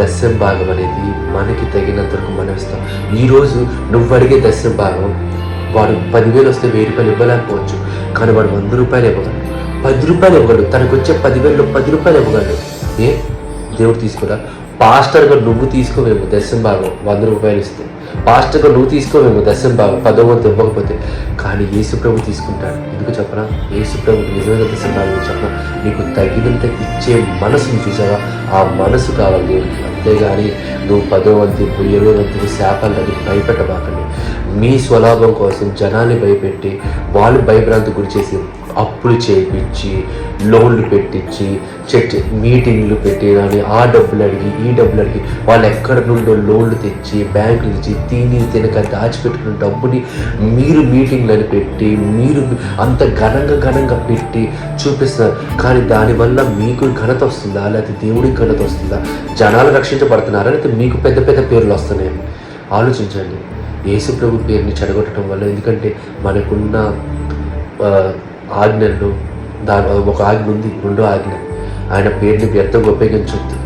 దశం భాగం అనేది మనకి తగినంత వరకు మనం ఇస్తాం. ఈరోజు నువ్వు అడిగే దశం భాగం వాడు పదివేలు వస్తే వెయ్యి రూపాయలు ఇవ్వలేకపోవచ్చు. కానీ వాడు వంద రూపాయలు ఇవ్వగలడు. పది రూపాయలు ఇవ్వగలడు. తనకు వచ్చే పదివేలు పది రూపాయలు ఇవ్వగలడు. ఏ? దేవుడు తీసుకురా? పాస్టర్గా నువ్వు తీసుకోవేమో దశం భాగం వంద రూపాయలు ఇస్తే. పాస్టర్గా నువ్వు తీసుకోవేమో దశం భాగం పదో వంతు ఇవ్వకపోతే. కానీ యేసు ప్రభు తీసుకుంటాడు. ఎందుకు చెప్పనా యేసు ప్రభుకి నిజమైన దశం భాగం చెప్పనా నీకు తగినంత ఇచ్చే మనసును చూసావా? ఆ మనసు కావాలి దేవుడికి. అంతేగాని నువ్వు పదో వంతు పుయ్యలో వంతు శాపాలని భయపెట్టబాకండి. మీ స్వలాభం కోసం జనాన్ని భయపెట్టి వాళ్ళు భయభ్రాంతి గురి చేసి అప్పులు చేయించి లోన్లు పెట్టించి చర్చ మీటింగ్లు పెట్టి కానీ ఆ డబ్బులు అడిగి ఈ డబ్బులు అడిగి వాళ్ళు ఎక్కడ నుండో లోన్లు తెచ్చి బ్యాంకులు ఇచ్చి తిని తినక దాచిపెట్టుకున్న డబ్బుని మీరు మీటింగ్లను పెట్టి మీరు అంత ఘనంగా ఘనంగా పెట్టి చూపిస్తారు కానీ దానివల్ల మీకు ఘనత వస్తుందా? లేకపోతే దేవుడికి ఘనత వస్తుందా? జనాలు రక్షించబడుతున్నారా? లేకపోతే మీకు పెద్ద పెద్ద పేర్లు వస్తున్నాయి? ఆలోచించండి. యేసు ప్రభు పేరుని చెడగొట్టడం వల్ల ఎందుకంటే మనకున్న ఆజ్ఞల్లో. దాని ఒక ఆజ్ఞ ఉంది రెండో ఆజ్ఞ. ఆయన పేరుని వ్యర్థంగా ఉపయోగించొద్దు.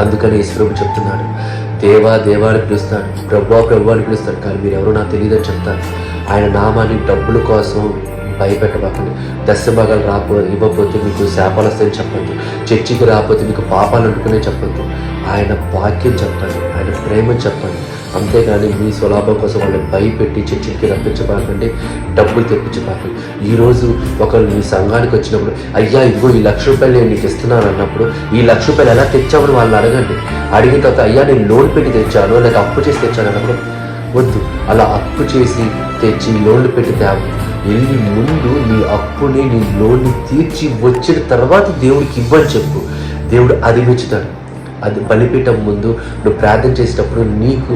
అందుకని ఈశ్వరుడు చెప్తున్నాడు దేవా దేవా అని పిలుస్తాడు ప్రభా ప్రభు అని పిలుస్తాడు. కానీ మీరు ఎవరో నాకు తెలియదని చెప్తాను. ఆయన నామాన్ని డబ్బుల కోసం భయపెట్టబాకండి. దశభాగాలు రాపో ఇవ్వకపోతే మీకు శాపాలు వస్తాయని చెప్పొద్దు. చర్చికి రాకపోతే మీకు పాపాలు అంటుకునే చెప్పొద్దు. ఆయన వాక్యం చెప్పండి ఆయన ప్రేమ చెప్పండి. అంతేగాని మీ స్వలాభం కోసం వాళ్ళని భయపెట్టి చర్చికి రప్పించబాకండి డబ్బులు తెప్పించబాకండి. ఈరోజు ఒకరు మీ సంఘానికి వచ్చినప్పుడు అయ్యా ఇదిగో ఈ లక్ష రూపాయలు నేను నీకు ఇస్తున్నాను అన్నప్పుడు ఈ లక్ష రూపాయలు ఎలా తెచ్చామని వాళ్ళని అడగండి. అడిగిన తర్వాత అయ్యా నేను లోన్ పెట్టి తెచ్చాను లేక అప్పు చేసి తెచ్చాను అన్నప్పుడు వద్దు అలా అప్పు చేసి తెచ్చి లోన్లు పెట్టి తేవు. వెళ్ళి ముందు నీ అప్పుని నీ లోన్ని తీర్చి వచ్చిన తర్వాత దేవుడికి ఇవ్వని చెప్పు. దేవుడు అది మెచ్చుతాడు అది బలిపీఠం ముందు నువ్వు ప్రార్థన చేసేటప్పుడు నీకు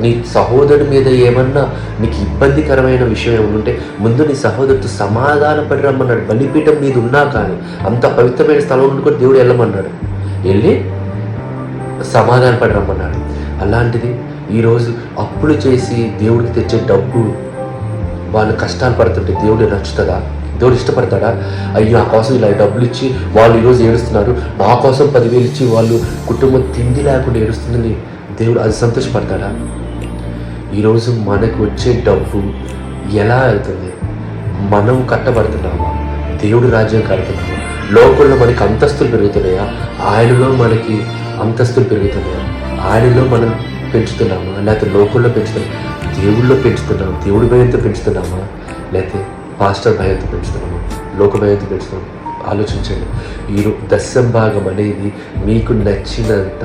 నీ సహోదరుడి మీద ఏమన్నా నీకు ఇబ్బందికరమైన విషయం ఏమైనా ఉంటే ముందు నీ సహోదరుడితో సమాధానపడి రమ్మన్నాడు. బలిపీఠం మీద ఉన్నా కానీ అంత పవిత్రమైన స్థలం నుండి కూడా దేవుడు వెళ్ళమన్నాడు. వెళ్ళి సమాధానపడి రమ్మన్నాడు. అలాంటిది ఈరోజు అప్పులు చేసి దేవుడికి తెచ్చే డబ్బు వాళ్ళు కష్టాలు పడుతుంటే దేవుడు నచ్చుతుందా దేవుడు ఇష్టపడతాడా? అయ్యో నా కోసం ఇలా డబ్బులు ఇచ్చి వాళ్ళు ఈరోజు ఏడుస్తున్నారు. నా కోసం పదివేలు ఇచ్చి వాళ్ళు కుటుంబం తిండి లేకుండా ఏడుస్తుందని దేవుడు అది సంతోషపడతాడా? ఈరోజు మనకు వచ్చే డబ్బు ఎలా వెళ్తుంది మనం కట్టబడుతున్నామా? దేవుడు రాజ్యం కడుతున్నామా లోకంలో మనకి అంతస్తులు పెరుగుతున్నాయా? ఆయనలో మనకి అంతస్తులు పెరుగుతున్నాయా? ఆయనలో మనం పెంచుతున్నామా? లేకపోతే లోకంలో పెంచుతున్నామా దేవుళ్ళో పెంచుతున్నామా దేవుడి భయంతో పెంచుతున్నామా? లేకపోతే పాస్టర్ భయంతో పెంచుతున్నాము లోక భయంతో పెంచుతున్నాము ఆలోచించండి. ఈ దశం భాగం అనేది మీకు నచ్చినంత